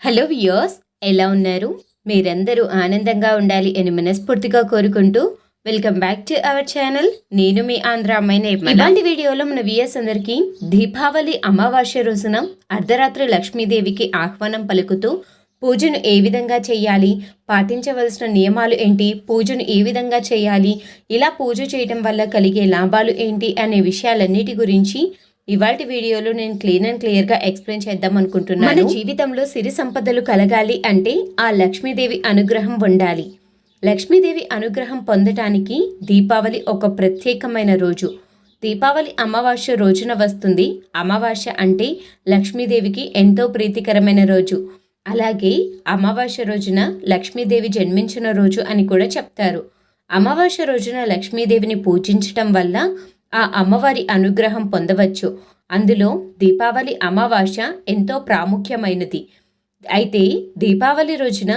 Hello వియోస్ ఎలా ఉన్నారు? మీరందరూ ఆనందంగా ఉండాలి అని మనస్ఫూర్తిగా కోరుకుంటూ welcome back to our channel. నేను మీ ఆంధ్ర అమ్మాయి ఇలాంటి వీడియోలో మన విఎస్ అందరికీ దీపావళి అమావాస్య రోజున అర్ధరాత్రి లక్ష్మీదేవికి ఆహ్వానం పలుకుతూ పూజను ఏ విధంగా చేయాలి పాటించవలసిన నియమాలు ఏంటి పూజను ఏ విధంగా చేయాలి ఇలా పూజ చేయటం వల్ల కలిగే లాభాలు ఏంటి అనే విషయాలన్నిటి గురించి ఇవాటి వీడియోలో నేను క్లీన్ అండ్ క్లియర్గా ఎక్స్ప్లెయిన్ చేద్దాం అనుకుంటున్నాను. మన జీవితంలో సిరి సంపదలు కలగాలి అంటే ఆ లక్ష్మీదేవి అనుగ్రహం ఉండాలి. లక్ష్మీదేవి అనుగ్రహం పొందటానికి దీపావళి ఒక ప్రత్యేకమైన రోజు. దీపావళి అమావాస్య రోజున వస్తుంది. అమావాస్య అంటే లక్ష్మీదేవికి ఎంతో ప్రీతికరమైన రోజు. అలాగే అమావాస్య రోజున లక్ష్మీదేవి జన్మించిన రోజు అని కూడా చెప్తారు. అమావాస్య రోజున లక్ష్మీదేవిని పూజించటం వల్ల ఆ అమ్మవారి అనుగ్రహం పొందవచ్చు. అందులో దీపావళి అమావాస్య ఎంతో ప్రాముఖ్యమైనది. అయితే దీపావళి రోజున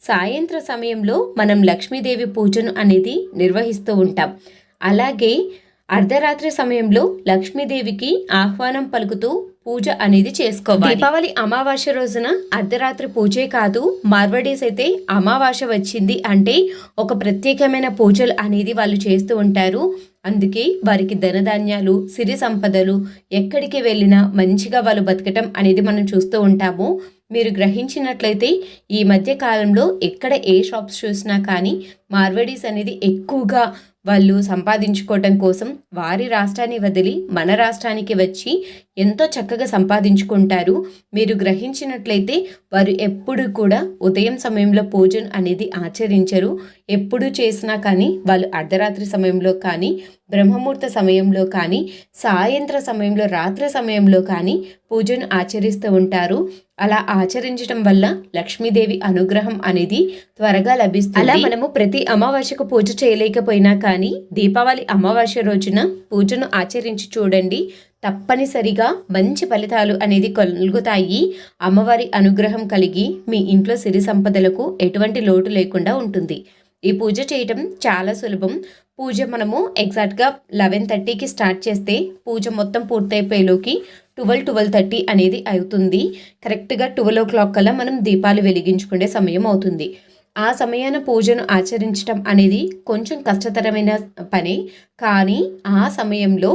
సాయంత్ర సమయంలో మనం లక్ష్మీదేవి పూజను అనేది నిర్వహిస్తూ ఉంటాం. అలాగే అర్ధరాత్రి సమయంలో లక్ష్మీదేవికి ఆహ్వానం పలుకుతూ పూజ అనేది చేసుకోవాలి. దీపావళి అమావాస్య రోజున అర్ధరాత్రి పూజే కాదు మార్వడీస్ అయితే అమావాస్య వచ్చింది అంటే ఒక ప్రత్యేకమైన పూజలు అనేది వాళ్ళు చేస్తూ ఉంటారు. అందుకే వారికి ధనధాన్యాలు సిరి సంపదలు ఎక్కడికి వెళ్ళినా మంచిగా వాళ్ళు బతకటం అనేది మనం చూస్తూ ఉంటాము. మీరు గ్రహించినట్లయితే ఈ మధ్య కాలంలో ఎక్కడ ఏ షాప్స్ చూసినా కానీ మార్వడీస్ అనేది ఎక్కువగా వాళ్ళు సంపాదించుకోవటం కోసం వారి రాష్ట్రాన్ని వదిలి మన రాష్ట్రానికి వచ్చి ఎంతో చక్కగా సంపాదించుకుంటారు. మీరు గ్రహించినట్లయితే వారు ఎప్పుడు కూడా ఉదయం సమయంలో పూజను అనేది ఆచరించరు. ఎప్పుడు చేసినా కానీ వాళ్ళు అర్ధరాత్రి సమయంలో కానీ బ్రహ్మముహూర్త సమయంలో కానీ సాయంత్ర సమయంలో రాత్రి సమయంలో కానీ పూజను ఆచరిస్తూ ఉంటారు. అలా ఆచరించడం వల్ల లక్ష్మీదేవి అనుగ్రహం అనేది త్వరగా లభిస్తుంది. అలా మనము ప్రతి అమావాస్యకు పూజ చేయలేకపోయినా కానీ దీపావళి అమావాస్య రోజున పూజను ఆచరించి చూడండి. తప్పనిసరిగా మంచి ఫలితాలు అనేది కలుగుతాయి. అమ్మవారి అనుగ్రహం కలిగి మీ ఇంట్లో సిరి సంపదలకు ఎటువంటి లోటు లేకుండా ఉంటుంది. ఈ పూజ చేయటం చాలా సులభం. పూజ మనము ఎగ్జాక్ట్గా లెవెన్ థర్టీకి స్టార్ట్ చేస్తే పూజ మొత్తం పూర్తయిపోయేలోకి ట్వెల్వ్ ట్వెల్వ్ థర్టీ అనేది అవుతుంది. కరెక్ట్గా ట్వెల్వ్ ఓ క్లాక్ కల్లా మనం దీపాలు వెలిగించుకునే సమయం అవుతుంది. ఆ సమయాన పూజను ఆచరించటం అనేది కొంచెం కష్టతరమైన పని. కానీ ఆ సమయంలో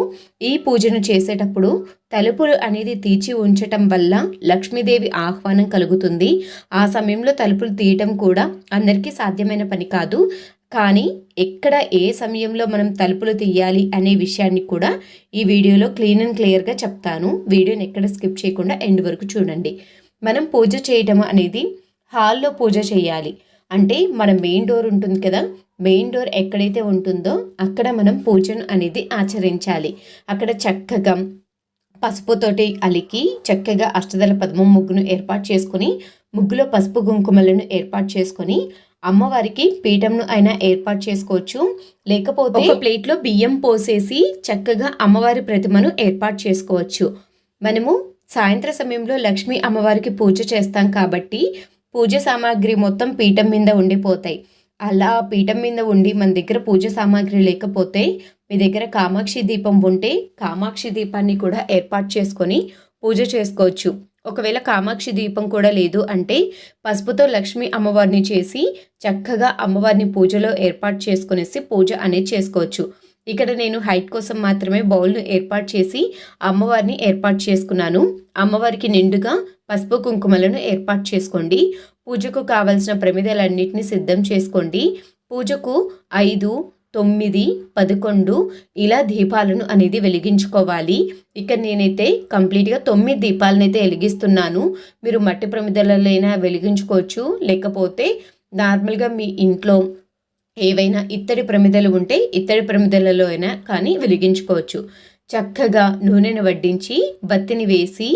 ఈ పూజను చేసేటప్పుడు తలుపులు అనేది తీర్చి ఉంచటం వల్ల లక్ష్మీదేవి ఆహ్వానం కలుగుతుంది. ఆ సమయంలో తలుపులు తీయటం కూడా అందరికీ సాధ్యమైన పని కాదు. కానీ ఎక్కడ ఏ సమయంలో మనం తలుపులు తీయాలి అనే విషయాన్ని కూడా ఈ వీడియోలో క్లీన్ అండ్ క్లియర్గా చెప్తాను. వీడియోని ఎక్కడ స్కిప్ చేయకుండా ఎండ్ వరకు చూడండి. మనం పూజ చేయటం అనేది హాల్లో పూజ చేయాలి. అంటే మన మెయిన్ డోర్ ఉంటుంది కదా మెయిన్ డోర్ ఎక్కడైతే ఉంటుందో అక్కడ మనం పూజను అనేది ఆచరించాలి. అక్కడ చక్కగా పసుపుతోటి అలికి చక్కగా అష్టదల పద్మం ముగ్గును ఏర్పాటు చేసుకొని ముగ్గులో పసుపు కుంకుమలను ఏర్పాటు చేసుకొని అమ్మవారికి పీఠంను అయినా ఏర్పాటు చేసుకోవచ్చు. లేకపోతే ఒక ప్లేట్లో బియ్యం పోసేసి చక్కగా అమ్మవారి ప్రతిమను ఏర్పాటు చేసుకోవచ్చు. మనము సాయంత్ర సమయంలో లక్ష్మీ అమ్మవారికి పూజ చేస్తాం కాబట్టి పూజ సామాగ్రి మొత్తం పీఠం మీద ఉండిపోతాయి. అలా పీఠం మీద ఉండి మన దగ్గర పూజ సామాగ్రి లేకపోతే మీ దగ్గర కామాక్షి దీపం ఉంటే కామాక్షి దీపాన్ని కూడా ఏర్పాటు చేసుకొని పూజ చేసుకోవచ్చు. ఒకవేళ కామాక్షి దీపం కూడా లేదు అంటే పసుపుతో లక్ష్మి అమ్మవారిని చేసి చక్కగా అమ్మవారిని పూజలో ఏర్పాటు చేసుకునేసి పూజ అనేది చేసుకోవచ్చు. ఇక్కడ నేను హైట్ కోసం మాత్రమే బౌల్ను ఏర్పాటు చేసి అమ్మవారిని ఏర్పాటు చేసుకున్నాను. అమ్మవారికి నిండుగా పసుపు కుంకుమలను ఏర్పాటు చేసుకోండి. పూజకు కావలసిన ప్రమిదలన్నింటినీ సిద్ధం చేసుకోండి. పూజకు ఐదు తొమ్మిది పదకొండు ఇలా దీపాలను అనేది వెలిగించుకోవాలి. ఇక్కడ నేనైతే కంప్లీట్గా తొమ్మిది దీపాలను అయితే వెలిగిస్తున్నాను. మీరు మట్టి ప్రమిదలైనా వెలిగించుకోవచ్చు. లేకపోతే నార్మల్గా మీ ఇంట్లో ఏవైనా ఇత్తడి ప్రమిదలు ఉంటే ఇత్తడి ప్రమిదలలో అయినా కానీ వెలిగించుకోవచ్చు. చక్కగా నూనెను వడ్డించి బత్తిని వేసి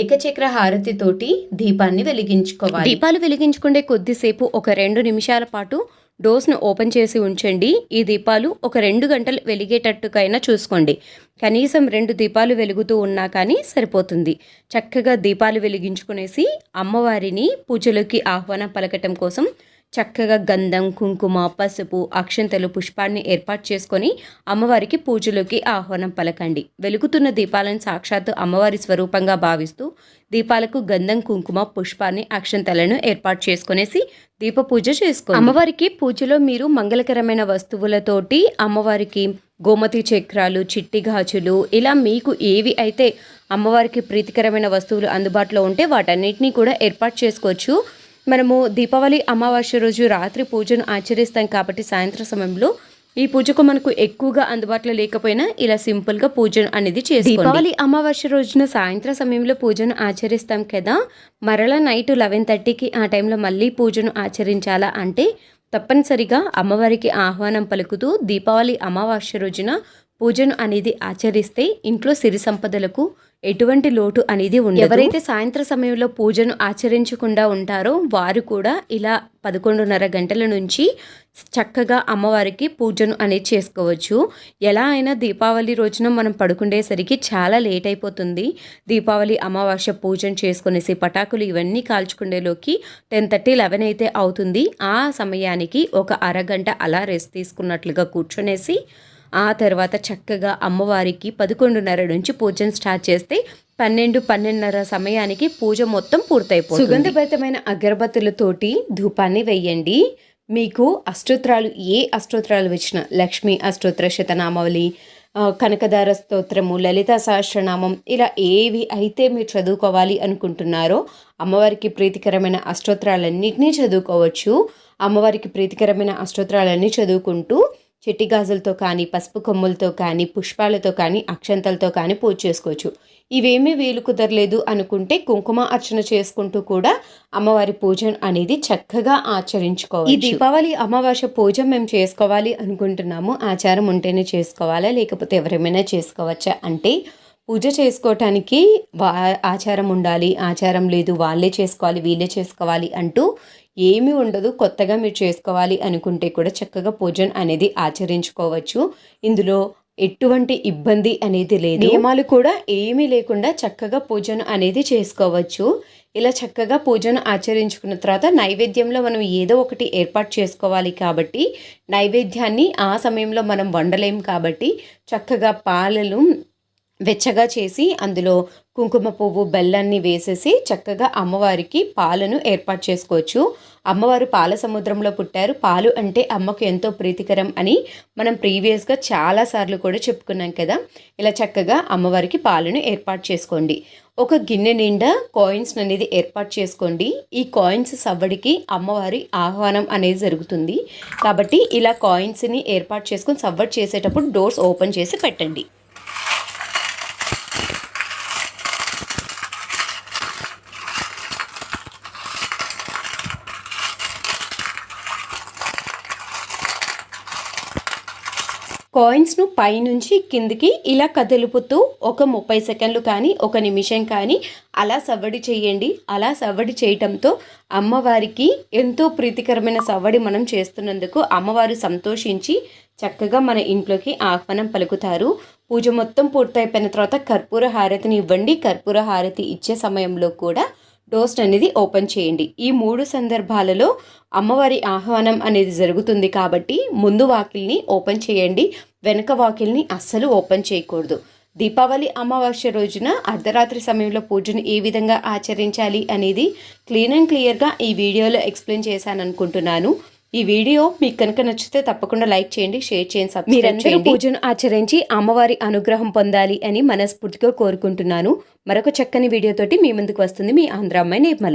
ఏకచక్ర హారతితోటి దీపాన్ని వెలిగించుకోవాలి. దీపాలు వెలిగించుకుంటే కొద్దిసేపు ఒక రెండు నిమిషాల పాటు డోస్ను ఓపెన్ చేసి ఉంచండి. ఈ దీపాలు ఒక రెండు గంటలు వెలిగేటట్టుకైనా చూసుకోండి. కనీసం రెండు దీపాలు వెలుగుతూ ఉన్నా కానీ సరిపోతుంది. చక్కగా దీపాలు వెలిగించుకునేసి అమ్మవారిని పూజలోకి ఆహ్వానం పలకటం కోసం చక్కగా గంధం కుంకుమ పసుపు అక్షంతలు పుష్పాన్ని ఏర్పాటు చేసుకొని అమ్మవారికి పూజలోకి ఆహ్వానం పలకండి. వెలుగుతున్న దీపాలను సాక్షాత్తు అమ్మవారి స్వరూపంగా భావిస్తూ దీపాలకు గంధం కుంకుమ పుష్పాన్ని అక్షంతలను ఏర్పాటు చేసుకునేసి దీప పూజ చేసుకో అమ్మవారికి పూజలో మీరు మంగళకరమైన వస్తువులతోటి అమ్మవారికి గోమతి చక్రాలు చిట్టి గాజులు ఇలా మీకు ఏవి అయితే అమ్మవారికి ప్రీతికరమైన వస్తువులు అందుబాటులో ఉంటే వాటన్నిటినీ కూడా ఏర్పాటు చేసుకోవచ్చు. మనము దీపావళి అమావాస్య రోజు రాత్రి పూజను ఆచరిస్తాం కాబట్టి సాయంత్రం సమయంలో ఈ పూజకు మనకు ఎక్కువగా అందుబాటులో లేకపోయినా ఇలా సింపుల్గా పూజను అనేది చేసి దీపావళి అమావాస్య రోజున సాయంత్రం సమయంలో పూజను ఆచరిస్తాం కదా. మరలా నైట్ లెవెన్ థర్టీకి ఆ టైంలో మళ్ళీ పూజను ఆచరించాలా అంటే తప్పనిసరిగా అమ్మవారికి ఆహ్వానం పలుకుతూ దీపావళి అమావాస్య రోజున పూజను అనేది ఆచరిస్తే ఇంట్లో సిరి సంపదలకు ఎటువంటి లోటు అనేది ఉండదు. ఎవరైతే సాయంత్ర సమయంలో పూజను ఆచరించకుండా ఉంటారో వారు కూడా ఇలా పదకొండున్నర గంటల నుంచి చక్కగా అమ్మవారికి పూజను అనేది చేసుకోవచ్చు. ఎలా అయినా దీపావళి రోజున మనం పడుకుండేసరికి చాలా లేట్ అయిపోతుంది. దీపావళి అమావాస్య పూజను చేసుకునేసి పటాకులు ఇవన్నీ కాల్చుకునేలోకి టెన్ థర్టీ లెవెన్ అయితే అవుతుంది. ఆ సమయానికి ఒక అరగంట అలా రెస్ట్ తీసుకున్నట్లుగా కూర్చొనేసి ఆ తర్వాత చక్కగా అమ్మవారికి పదకొండున్నర నుంచి పూజను స్టార్ట్ చేస్తే పన్నెండు పన్నెండున్నర సమయానికి పూజ మొత్తం పూర్తయిపోతుంది. సుగంధభరితమైన అగరబత్తులతోటి ధూపాన్ని వెయ్యండి మీకు అష్టోత్రాలు ఏ అష్టోత్రాలు వచ్చినా లక్ష్మి అష్టోత్తర శతనామావళి కనకదార స్తోత్రము లలిత సహస్రనామం ఇలా ఏవి అయితే మీరు చదువుకోవాలి అనుకుంటున్నారో అమ్మవారికి ప్రీతికరమైన అష్టోత్రాలన్నింటినీ చదువుకోవచ్చు. అమ్మవారికి ప్రీతికరమైన అష్టోత్రాలన్నీ చదువుకుంటూ చెట్టి గాజులతో కానీ పసుపు కొమ్ములతో కానీ పుష్పాలతో కానీ అక్షంతలతో కానీ పూజ చేసుకోవచ్చు. ఇవేమీ వీలు కుదరలేదు అనుకుంటే కుంకుమ అర్చన చేసుకుంటూ కూడా అమ్మవారి పూజ అనేది చక్కగా ఆచరించుకోవాలి ఈ దీపావళి అమావాస్య పూజ మేము చేసుకోవాలి అనుకుంటున్నాము. ఆచారం ఉంటేనే చేసుకోవాలా లేకపోతే ఎవరేమైనా చేసుకోవచ్చా? అంటే పూజ చేసుకోవటానికి వా ఆచారం ఉండాలి ఆచారం లేదు వాళ్ళే చేసుకోవాలి వీళ్ళే చేసుకోవాలి అంటూ ఏమీ ఉండదు. కొత్తగా మీరు చేసుకోవాలి అనుకుంటే కూడా చక్కగా పూజన్ అనేది ఆచరించుకోవచ్చు. ఇందులో ఎటువంటి ఇబ్బంది అనేది లేదు. నియమాలు కూడా ఏమీ లేకుండా చక్కగా పూజను అనేది చేసుకోవచ్చు. ఇలా చక్కగా పూజను ఆచరించుకున్న తర్వాత నైవేద్యంలో మనం ఏదో ఒకటి ఏర్పాటు చేసుకోవాలి కాబట్టి నైవేద్యాన్ని ఆ సమయంలో మనం వండలేం కాబట్టి చక్కగా పాలలు వెచ్చగా చేసి అందులో కుంకుమ పువ్వు బెల్లాన్ని వేసేసి చక్కగా అమ్మవారికి పాలను ఏర్పాటు చేసుకోవచ్చు. అమ్మవారు పాల సముద్రంలో పుట్టారు. పాలు అంటే అమ్మకు ఎంతో ప్రీతికరం అని మనం ప్రీవియస్గా చాలాసార్లు కూడా చెప్పుకున్నాం కదా. ఇలా చక్కగా అమ్మవారికి పాలను ఏర్పాటు చేసుకోండి. ఒక గిన్నె నిండా కాయిన్స్ అనేది ఏర్పాటు చేసుకోండి. ఈ కాయిన్స్ సవ్వడికి అమ్మవారి ఆహ్వానం అనేది జరుగుతుంది. కాబట్టి ఇలా కాయిన్స్ని ఏర్పాటు చేసుకొని సవ్వడి చేసేటప్పుడు డోర్స్ ఓపెన్ చేసి పెట్టండి. కాయిన్స్ను పైనుంచి కిందికి ఇలా కదులుపుతూ ఒక ముప్పై సెకండ్లు కానీ ఒక నిమిషం కానీ అలా సవ్వడి చేయండి. అలా సవ్వడి చేయటంతో అమ్మవారికి ఎంతో ప్రీతికరమైన సవ్వడి మనం చేస్తున్నందుకు అమ్మవారు సంతోషించి చక్కగా మన ఇంట్లోకి ఆహ్వానం పలుకుతారు. పూజ మొత్తం పూర్తయిపోయిన తర్వాత కర్పూర హారతిని ఇవ్వండి. కర్పూర హారతి ఇచ్చే సమయంలో కూడా టోస్ట్ అనేది ఓపెన్ చేయండి. ఈ మూడు సందర్భాలలో అమ్మవారి ఆహ్వానం అనేది జరుగుతుంది కాబట్టి ముందు వాకిల్ని ఓపెన్ చేయండి. వెనక వాకిల్ని అస్సలు ఓపెన్ చేయకూడదు. దీపావళి అమావాస్య రోజున అర్ధరాత్రి సమయంలో పూజను ఏ విధంగా ఆచరించాలి అనేది క్లీన్ అండ్ క్లియర్గా ఈ వీడియోలో ఎక్స్ప్లెయిన్ చేశాను అనుకుంటున్నాను ఈ వీడియో మీకు కనుక నచ్చితే తప్పకుండా లైక్ చేయండి షేర్ చేయండి మీరందరూ పూజను ఆచరించి అమ్మవారి అనుగ్రహం పొందాలి అని మనస్ఫూర్తిగా కోరుకుంటున్నాను. మరొక చక్కని వీడియోతోటి మీ ముందుకు వస్తుంది మీ ఆంధ్ర అమ్మాయి నిర్మల.